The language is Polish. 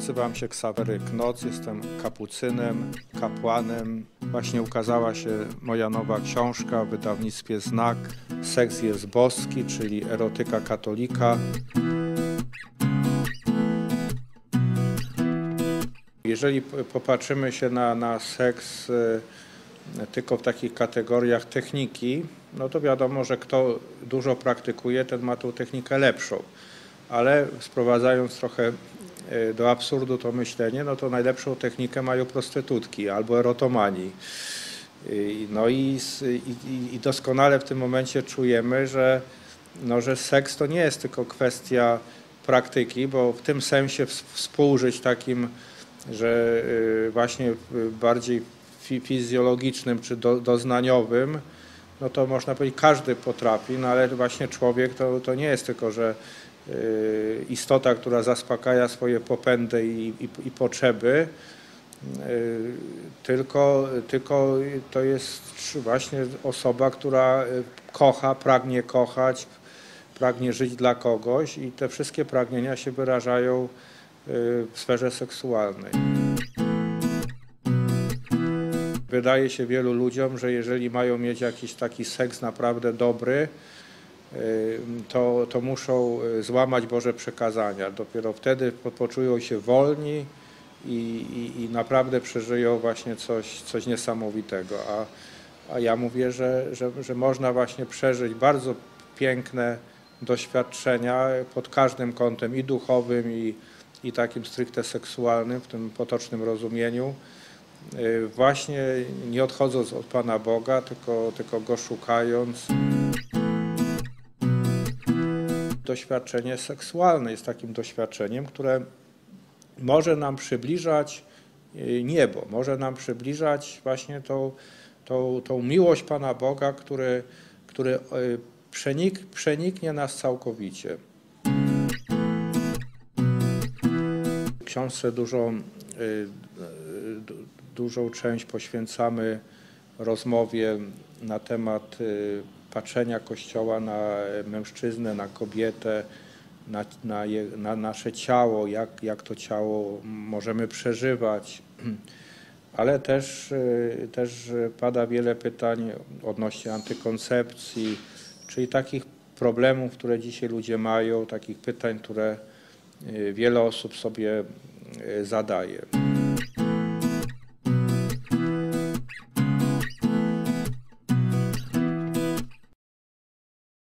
Nazywam się Ksawery Knoc, jestem kapucynem, kapłanem. Właśnie ukazała się moja nowa książka w wydawnictwie Znak. Seks jest boski, czyli erotyka katolika. Jeżeli popatrzymy się na, na seks e, tylko w takich kategoriach techniki, no to wiadomo, że kto dużo praktykuje, ten ma tą technikę lepszą. Ale sprowadzając trochę do absurdu to myślenie, no to najlepszą technikę mają prostytutki albo erotomani. I- No i, i, i- doskonale w tym momencie czujemy, że, no, że seks to nie jest tylko kwestia praktyki, bo w tym sensie ws- współżyć takim, że y, właśnie bardziej fi- fizjologicznym czy do, doznaniowym, no to można powiedzieć każdy potrafi, no ale właśnie człowiek to, to nie jest tylko, że istota, która zaspokaja swoje popędy i, i, i potrzeby, y, tylko, tylko to jest właśnie osoba, która y, kocha, pragnie kochać, pragnie żyć dla kogoś i te wszystkie pragnienia się wyrażają y, w sferze seksualnej. Wydaje się wielu ludziom, że jeżeli mają mieć jakiś taki seks naprawdę dobry, y, to, to muszą y, złamać Boże przekazania. Dopiero wtedy po- poczują się wolni i, i, i naprawdę przeżyją właśnie coś, coś niesamowitego. A, a ja mówię, że, że, że można właśnie przeżyć bardzo piękne doświadczenia pod każdym kątem i duchowym, i, i takim stricte seksualnym, w tym potocznym rozumieniu. Y, Właśnie nie odchodząc od Pana Boga, tylko, tylko Go szukając. Doświadczenie seksualne jest takim doświadczeniem, które może nam przybliżać y, niebo, może nam przybliżać właśnie tą, tą, tą miłość Pana Boga, który, który y, przenik, przeniknie nas całkowicie. W książce dużą, du- dużą część poświęcamy rozmowie na temat patrzenia Kościoła na mężczyznę, na kobietę, na, na, je, na nasze ciało, jak, jak to ciało możemy przeżywać. Ale też, y, też pada wiele pytań odnośnie antykoncepcji, czyli takich problemów, które dzisiaj ludzie mają, takich pytań, które y, wiele osób sobie zadaje.